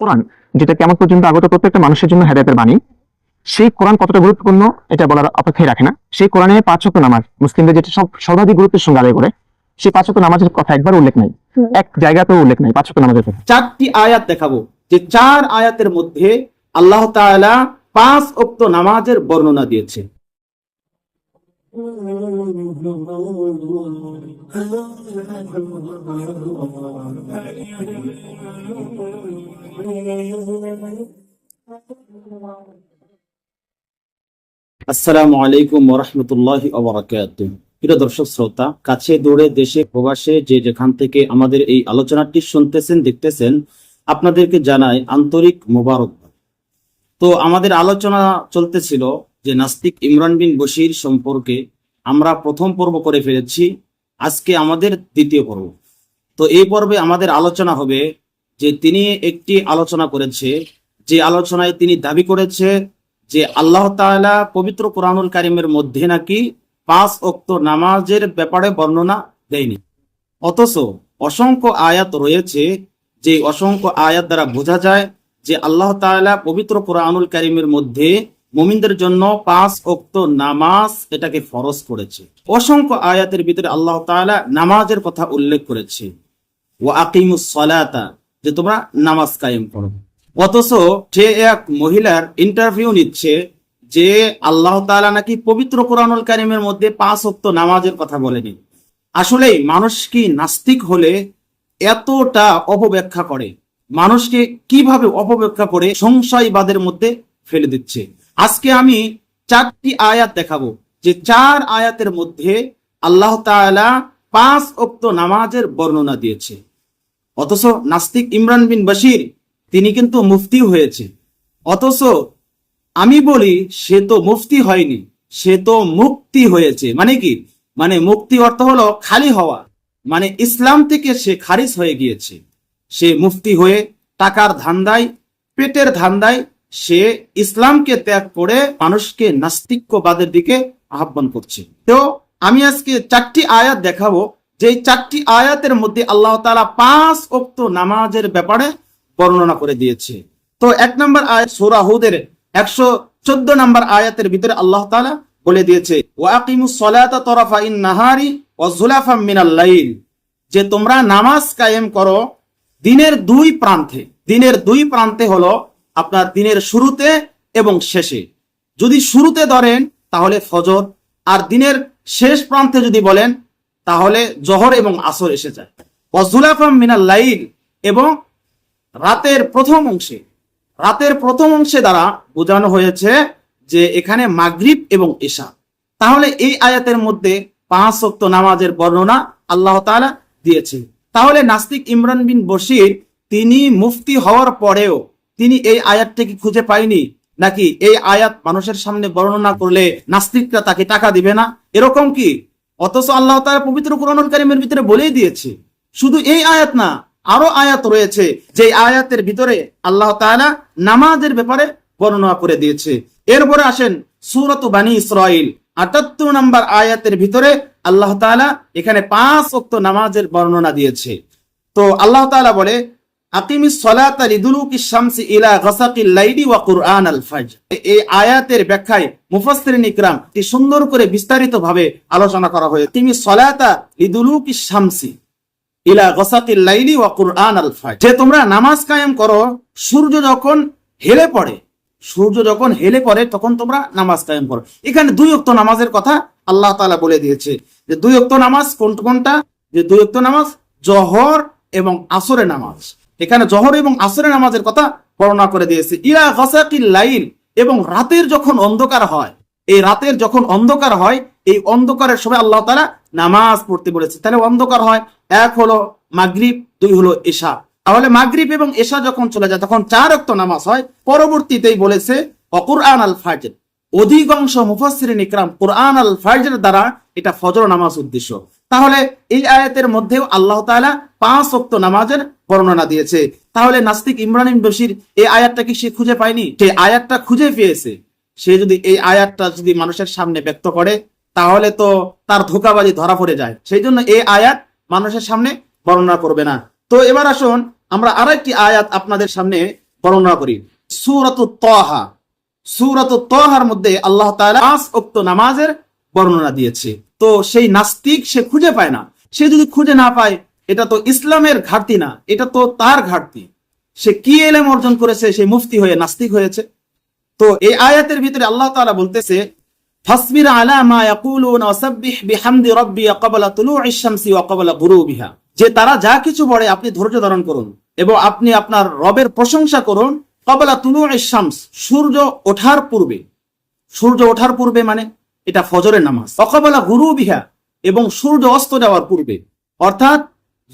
কোরআন যেটা কেমন পর্যন্ত আগত প্রত্যেকটা মানুষের জন্য হেদায়তের বাণী সেই কোরআন কতটা গুরুত্বপূর্ণ এটা বলার অপেক্ষাই রাখে না। সেই কোরআনে পাঁচ ওয়াক্ত নামাজ মুসলিমদের যেটা সব সর্বাধিক গুরুত্বের সঙ্গে আদায় করে সেই পাঁচ ওয়াক্ত নামাজের কথা একবার উল্লেখ নাই। এক জায়গাতেও উল্লেখ নাই পাঁচ ওয়াক্ত নামাজের কথা। চারটি আয়াত দেখাবো যে চার আয়াতের মধ্যে আল্লাহ তাআলা পাঁচ অক্ত নামাজের বর্ণনা দিয়েছে। আসসালামু আলাইকুম ওরহমতুল্লাহ ওবরাকাত প্রিয় দর্শক, শ্রোতা, কাছে দূরে দেশে, প্রবাসে যে যেখান থেকে আমাদের এই আলোচনাটি শুনতেছেন, দেখতেছেন, আপনাদেরকে জানাই আন্তরিক মোবারকবাদ। তো আমাদের আলোচনা চলতেছিল যে নাস্তিক ইমরান বিন বশির সম্পর্কে আমরা প্রথম পর্ব করে ফেলেছি। আজকে আমাদের দ্বিতীয় পর্ব। তো এই পর্বে আমাদের আলোচনা হবে যে তিনি একটি আলোচনা করেছে, যে আলোচনায় তিনি দাবি করেছে যে আল্লাহ তাআলা পবিত্র কোরআনুল কারিমের মধ্যে নাকি পাঁচ অক্ত নামাজের ব্যাপারে বর্ণনা দেয়নি। অথচ অসংখ্য আয়াত রয়েছে যে অসংখ্য আয়াত দ্বারা বোঝা যায় যে আল্লাহ তাআলা পবিত্র কোরআনুল কারিমের মধ্যে মুমিনদের জন্য পাঁচ অক্ত নামাজ এটাকে ফরজ করেছে। অসংখ্য আয়াতের ভিতরে আল্লাহ তাআলা নামাজের কথা উল্লেখ করেছে। ও আকিমুস সলাতা, যে তোমরা নামাজ কায়েম করো। অথচ সে এক মহিলার ইন্টারভিউ নিচ্ছে, যে আল্লাহ তাআলা নাকি পবিত্র কোরআনুল কারিমের মধ্যে পাঁচ অক্ত নামাজের কথা বলেনি। আসলে মানুষ কি নাস্তিক হলে এতটা অপব্যাখ্যা করে? মানুষকে কীভাবে অপব্যাখ্যা করে? সংশয়বাদের মধ্যে ফেলে দিচ্ছে। আজকে আমি চারটি আয়াত দেখাবো, যে চার আয়াতের মধ্যে আল্লাহ পাঁচ অক্ত নামাজের বর্ণনা দিয়েছে। অথচ নাস্তিক ইমরান বিন বশির, তিনি কিন্তু মুফতি হয়েছে। অথচ আমি বলি, সে তো মুফতি হয়নি, সে তো মুক্তি হয়েছে। মানে কি? মানে মুক্তি অর্থ হলো খালি হওয়া। মানে ইসলাম থেকে সে খারিজ হয়ে গিয়েছে। সে মুফতি হয়ে টাকার ধান্দায়, পেটের ধান্দায় সে ইসলামকে ত্যাগ করে মানুষকে নাস্তিক্যবাদের দিকে আহ্বান করছে। তো আমি আজকে চারটি আয়াত দেখাবো। যে চারটি আয়াতের মধ্যে আল্লাহ তাআলা পাঁচ অক্ত নামাজের ব্যাপারে বর্ণনা করে দিয়েছে। তো এক নম্বর আয়াত সূরা হুদের একশো চোদ্দ নম্বর আয়াতের ভিতরে আল্লাহ তাআলা বলে দিয়েছে নাহারি লাইল। যে তোমরা নামাজ কায়েম করো, দিনের দুই প্রান্তে, দিনের দুই প্রান্তে হলো আপনার দিনের শুরুতে এবং শেষে। যদি শুরুতে ধরেন, তাহলে ফজর। আর দিনের শেষ প্রান্তে যদি বলেন, তাহলে জহর এবং আসর এসে যায়। ওয়াজুলাফাম মিনাল লাইল এবং রাতের প্রথম অংশে। রাতের প্রথম অংশে দ্বারা বোঝানো হয়েছে যে এখানে মাগরিব এবং ঈশা তাহলে এই আয়াতের মধ্যে পাঁচ ওয়াক্ত নামাজের বর্ণনা আল্লাহ তাআলা দিয়েছে তাহলে নাস্তিক ইমরান বিন বশির তিনি মুফতি হওয়ার পরেও তিনি এই আয়াতটিকে খুঁজে পায়নি? নাকি এই আয়াত মানুষের সামনে বর্ণনা করলে নাস্তিকরা তাকে টাকা দিবে না? এরকম কি? অথচ আল্লাহ তাআলা পবিত্র কোরআনুল ভিতরে বলেই দিয়েছে, শুধু এই আয়াত না, আরও আয়াত রয়েছে যে আয়াতের ভিতরে আল্লাহ তাআলা নামাজের ব্যাপারে বর্ণনা করে দিয়েছে। এরপরে আসেন সুরত বানী ইসরাইল আটাত্তর নম্বর আয়াতের ভিতরে আল্লাহ তাআলা এখানে পাঁচ ওয়াক্ত নামাজের বর্ণনা দিয়েছে। তো আল্লাহ তাআলা বলে ইলা এই আয়াতের ব্যাখ্যায় সুন্দর করে বিস্তারিত ভাবে আলোচনা করা হয়েছে। শামসি ইলা যে তোমরা নামাজ কায়েম করো, সূর্য যখন হেলে পড়ে, সূর্য যখন হেলে পড়ে, তখন তোমরা নামাজ কায়েম করো। এখানে দুই অক্ত নামাজের কথা আল্লাহ তাআলা বলে দিয়েছে। যে দুই অক্ত নামাজ কোন কোনটা? যে দুই অক্ত নামাজ জহর এবং আসরের নামাজ। এখানে জহর এবং আসরের নামাজের কথা বর্ণনা করে দিয়েছে। ইলা গসাকিল লাইল, এবং রাতের যখন অন্ধকার হয়, এই রাতের যখন অন্ধকার হয়, এই অন্ধকারের সময় আল্লাহ তারা নামাজ পড়তে বলেছে। তাহলে অন্ধকার হয়, এক হলো মাগরিব, দুই হলো এশা। তাহলে মাগরিব এবং এশা যখন চলে যায়, তখন চার অক্ত নামাজ হয়। পরবর্তীতেই বলেছে, অকুরআন আল ফাজর অধিকাংশ মুফাসসিরিন ইকরাম কোরআন আল ফাজর দ্বারা এটা ফজর নামাজ উদ্দেশ্য। তাহলে এই আয়াতের মধ্যেও আল্লাহ তাআলা পাঁচ ওয়াক্ত নামাজের বর্ণনা দিয়েছে। তাহলে নাস্তিক ইমরান ইবনে বশির এই আয়াতটা কি সে খুঁজে পায়নি? সে আয়াতটা খুঁজে পেয়েছে। সে যদি এই আয়াতটা যদি মানুষের সামনে ব্যক্ত করে, তাহলে তো তার ধোকাবাজি ধরা পড়ে যায়। সেই জন্য এই আয়াত মানুষের সামনে বর্ণনা করবে না। তো এবার আসুন আমরা আরেকটি আয়াত আপনাদের সামনে বর্ণনা করি। সুরত তহা। সুরত তহার মধ্যে আল্লাহ পাঁচ ওয়াক্ত নামাজের বর্ণনা দিয়েছে। তো সেই নাস্তিক সে খুঁজে পায় না। সে যদি খুঁজে না পায়, এটা তো ইসলামের ঘাটতি না, এটা তো তার ঘাটতি। সে কি এলেম অর্জন করেছে, সে মুফতি হয়ে নাস্তিক হয়েছে। তো এই আয়াতের ভিতরে আল্লাহ তাআলা বলতেছে আলা মা ইয়াকুলুনা ওয়াসাব্বিহ বিহামদি রাব্বিয়া ক্বাবলা তুলুইশ শামসি ওয়া ক্বাবলা গুরুবিহা। যে তারা যা কিছু বলে আপনি ধৈর্য ধারণ করুন এবং আপনি আপনার রবের প্রশংসা করুন। তুলুইশ শামস, সূর্য ওঠার পূর্বে। সূর্য ওঠার পূর্বে মানে এটা ফজরের নামাজ। অকবলা গুরু বিহা এবং সূর্য অস্ত যাওয়ার পূর্বে, অর্থাৎ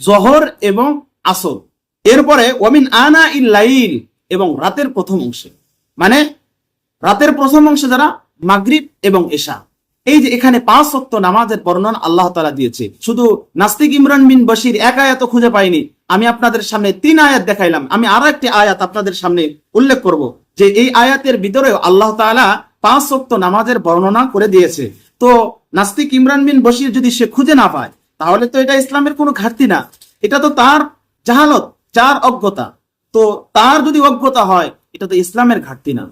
জহর এবং আসর। এরপরে ওয়ামিন আনা ইল্লাইল এবং রাতের প্রথম অংশে। মানে রাতের প্রথম অংশে যারা মাগরিব এবং এশা। এই যে এখানে পাঁচ সত্য নামাজের বর্ণনা আল্লাহ তালা দিয়েছে। শুধু নাস্তিক ইমরান বিন বশির একা এত খুঁজে পাইনি আমি আপনাদের সামনে তিন আয়াত দেখাইলাম। আমি আরও একটি আয়াত আপনাদের সামনে উল্লেখ করব যে এই আয়াতের ভিতরেও আল্লাহ তাআলা পাঁচ সত্য নামাজের বর্ণনা করে দিয়েছে। তো নাস্তিক ইমরান বিন বশির যদি সে খুঁজে না পায়, তাহলে তো এটা ইসলামের কোনো ঘাটতি না। এটা তো তার জাহালত, যার অজ্ঞতা। তো তার যদি অজ্ঞতা হয়, এটা তো ইসলামের ঘাটতি না।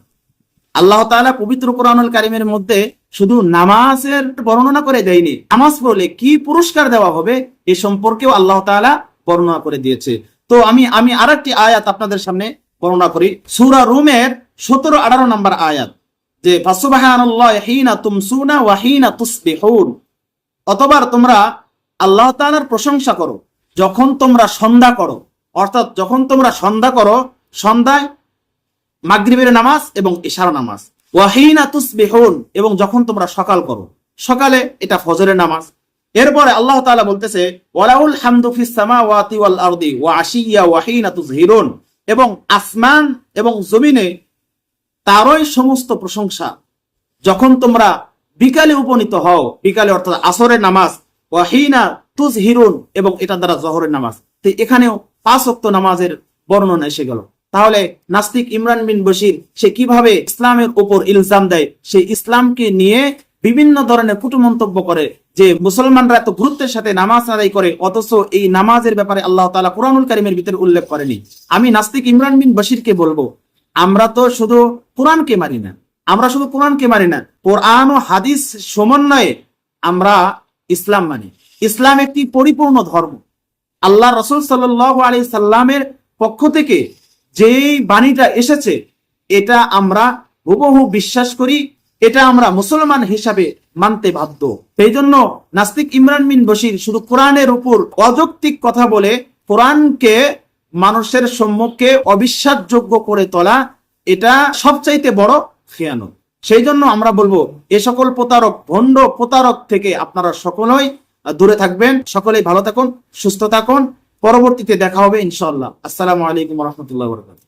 আল্লাহ তাআলা পবিত্র কোরআনুল কারিমের মধ্যে শুধু নামাজের বর্ণনা করে দেয়নি, নামাজ পড়লে কি পুরস্কার দেওয়া হবে, এ সম্পর্কেও আল্লাহ তাআলা বর্ণনা করে দিয়েছে। তো আমি আমি আরেকটি আয়াত আপনাদের সামনে বর্ণনা করি। সূরা রুমের সতেরো, আঠারো নম্বর আয়াত। যে অতবার তোমরা আল্লাহ তাআলার প্রশংসা করো, যখন তোমরা সন্ধ্যা করো। অর্থাৎ যখন তোমরা সন্ধ্যা করো, সন্ধ্যায় মাগরিবের নামাজ এবং ইশার নামাজ। ওয়াহিনা তুস তুসবিহুন এবং যখন তোমরা সকাল করো। সকালে এটা ফজরের নামাজ এরপরে আল্লাহ তাআলা বলতেছে, ওয়ালাউল হামদু ফিস সামাওয়াতি ওয়াল আরদি ওয়া আশিয়া ওয়াহিনা তুজহিরুন। এবং আসমান এবং জমিনে তারই সমস্ত প্রশংসা। যখন তোমরা বিকালে উপনীত হও, বিকালে অর্থাৎ আসরের নামাজ ওয়াহিনা তুজহিরুন এবং এটা দ্বারা জহরের নামাজ, তো এখানেও পাঁচ ওয়াক্ত নামাজের বর্ণনা এসে গেল। তাহলে নাস্তিক ইমরান বিন বশির, সে কীভাবে ইসলামের উপর ইলজাম দেয়? সে ইসলামকে নিয়ে বিভিন্ন ধরনের কুটু মন্তব্য করে যে মুসলমানরা এত গুরুত্বের সাথে নামাজ আদায় করে, অথচ এই নামাজের ব্যাপারে আল্লাহ তালা কোরআনুল কারিমের ভিতরে উল্লেখ করেনি। আমি নাস্তিক ইমরান বিন বশিরকে বলব, আমরা তো শুধু কোরআনকে মানি না, আমরা শুধু কোরআনকে মানি না, কোরআন ও হাদিস সমন্বয়ে আমরা ইসলাম মানি। ইসলাম একটি পরিপূর্ণ ধর্ম। আল্লাহ রসুল সাল্লাহ আলি সাল্লামের পক্ষ থেকে যেই বাণীটা এসেছে, এটা আমরা হুবহু বিশ্বাস করি এটা আমরা মুসলমান হিসাবে মানতে বাধ্য। সেই জন্য নাস্তিক ইমরান বিন বশির শুধু কোরআনের উপর অযৌক্তিক কথা বলে কোরআনকে মানুষের সম্মুখে অবিশ্বাসযোগ্য করে তোলা, এটা সবচাইতে বড় খেয়ানত। সেই জন্য আমরা বলব, এ সকল প্রতারক, ভণ্ড প্রতারক থেকে আপনারা সকলেই দূরে থাকবেন। সকলেই ভালো থাকুন, সুস্থ থাকুন। পরবর্তীতে দেখা হবে ইনশাল্লাহ আসসালামু আলাইকুম রহমতুল্লাহ বরকাত